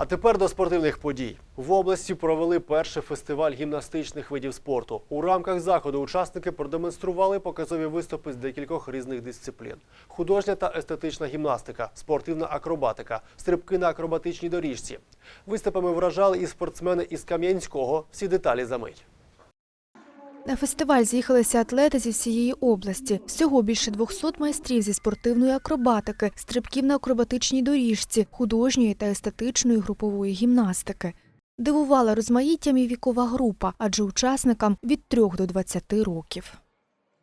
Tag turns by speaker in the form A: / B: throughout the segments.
A: А тепер до спортивних подій. В області провели перший фестиваль гімнастичних видів спорту. У рамках заходу учасники продемонстрували показові виступи з декількох різних дисциплін: художня та естетична гімнастика, спортивна акробатика, стрибки на акробатичній доріжці. Виступами вражали і спортсмени із Кам'янського. Всі деталі за мить.
B: На фестиваль з'їхалися атлети зі всієї області. Всього більше 200 майстрів зі спортивної акробатики, стрибків на акробатичній доріжці, художньої та естетичної групової гімнастики. Дивувала розмаїттям і вікова група, адже учасникам від 3 до 20 років.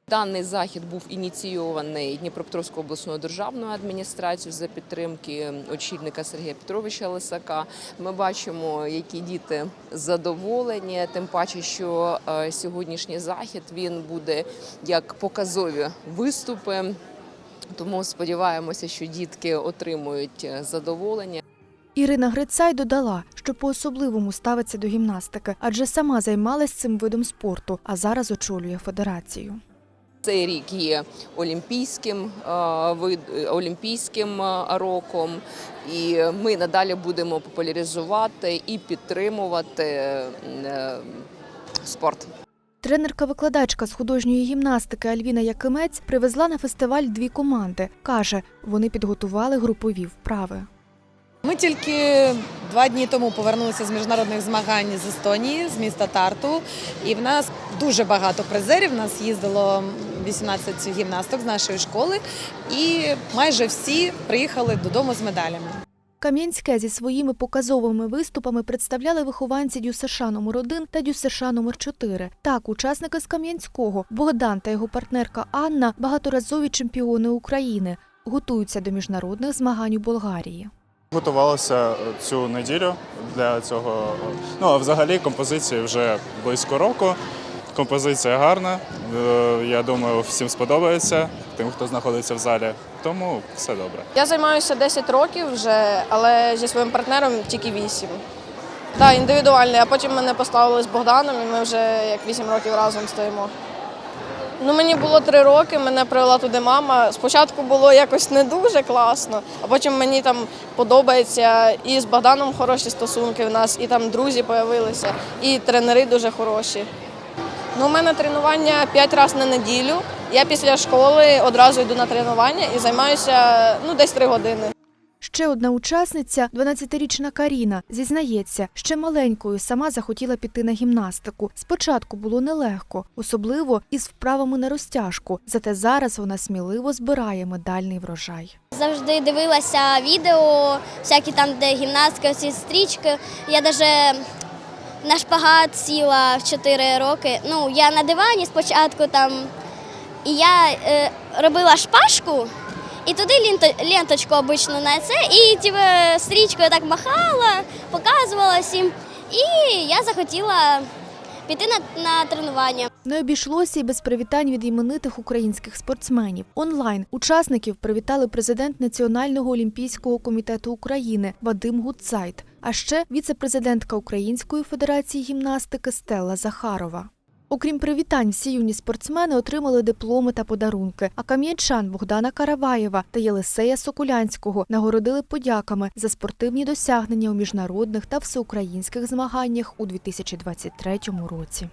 C: Даний захід був ініційований Дніпропетровською обласною державною адміністрацією за підтримки очільника Сергія Петровича Лисака. Ми бачимо, які діти задоволені. Тим паче, що е, сьогоднішній захід він буде як показові виступи. Тому сподіваємося, що дітки отримують е, задоволення.
B: Ірина Грицай додала, що по-особливому ставиться до гімнастики, адже сама займалась цим видом спорту, а зараз очолює федерацію.
C: Цей рік є олімпійським е, олімпійським е, роком, і ми надалі будемо популяризувати і підтримувати е, спорт.
B: Тренерка-викладачка з художньої гімнастики Альвіна Якимець привезла на фестиваль дві команди. Каже, вони підготували групові вправи.
D: Ми тільки два дні тому повернулися з міжнародних змагань з Естонії, з міста Тарту. І в нас дуже багато призерів. У нас їздило 18 гімнасток з нашої школи, і майже всі приїхали додому з медалями.
B: Кам'янське зі своїми показовими виступами представляли вихованці ДЮСШ номер 1 та ДЮСШ номер 4 Так, учасники з Кам'янського Богдан та його партнерка Анна багаторазові чемпіони України, готуються до міжнародних змагань у Болгарії.
E: Готувалася цю неділю для цього. Ну а взагалі композиції вже близько року. Композиція гарна. е, Я думаю, всім сподобається тим, хто знаходиться в залі. Тому все добре.
F: Я займаюся 10 років вже, але зі своїм партнером тільки 8. Так, індивідуальний, а потім мене поставили з Богданом, і ми вже як 8 років разом стоїмо. Ну, мені було 3 роки, мене привела туди мама. Спочатку було якось не дуже класно, а потім мені там подобається. І з Богданом хороші стосунки в нас, і там друзі з'явилися, і тренери дуже хороші. Ну, у мене тренування 5 разів на неділю. Я після школи одразу йду на тренування і займаюся ну, десь 3 години.
B: Ще одна учасниця, 12-річна Каріна, зізнається, ще маленькою сама захотіла піти на гімнастику. Спочатку було нелегко, особливо із вправами на розтяжку. Зате зараз вона сміливо збирає медальний врожай.
G: Завжди дивилася відео, всякі там, де гімнастика, ці стрічки. Я навіть на шпагат сіла в 4 роки. Ну, я на дивані спочатку там, і я е, робила шпажку, і туди лінто, ленточку обично на це, і типу, стрічкою так махала, показувала всім. І я захотіла піти на, на тренування.
B: Не обійшлося і без привітань від іменитих українських спортсменів. Онлайн учасників привітали президент Національного олімпійського комітету України Вадим Гудзайт, а ще віце-президентка Української федерації гімнастики Стелла Захарова. Окрім привітань, всі юні спортсмени отримали дипломи та подарунки. А кам'янчан Богдана Караваєва та Єлисея Сокулянського нагородили подяками за спортивні досягнення у міжнародних та всеукраїнських змаганнях у 2023 році.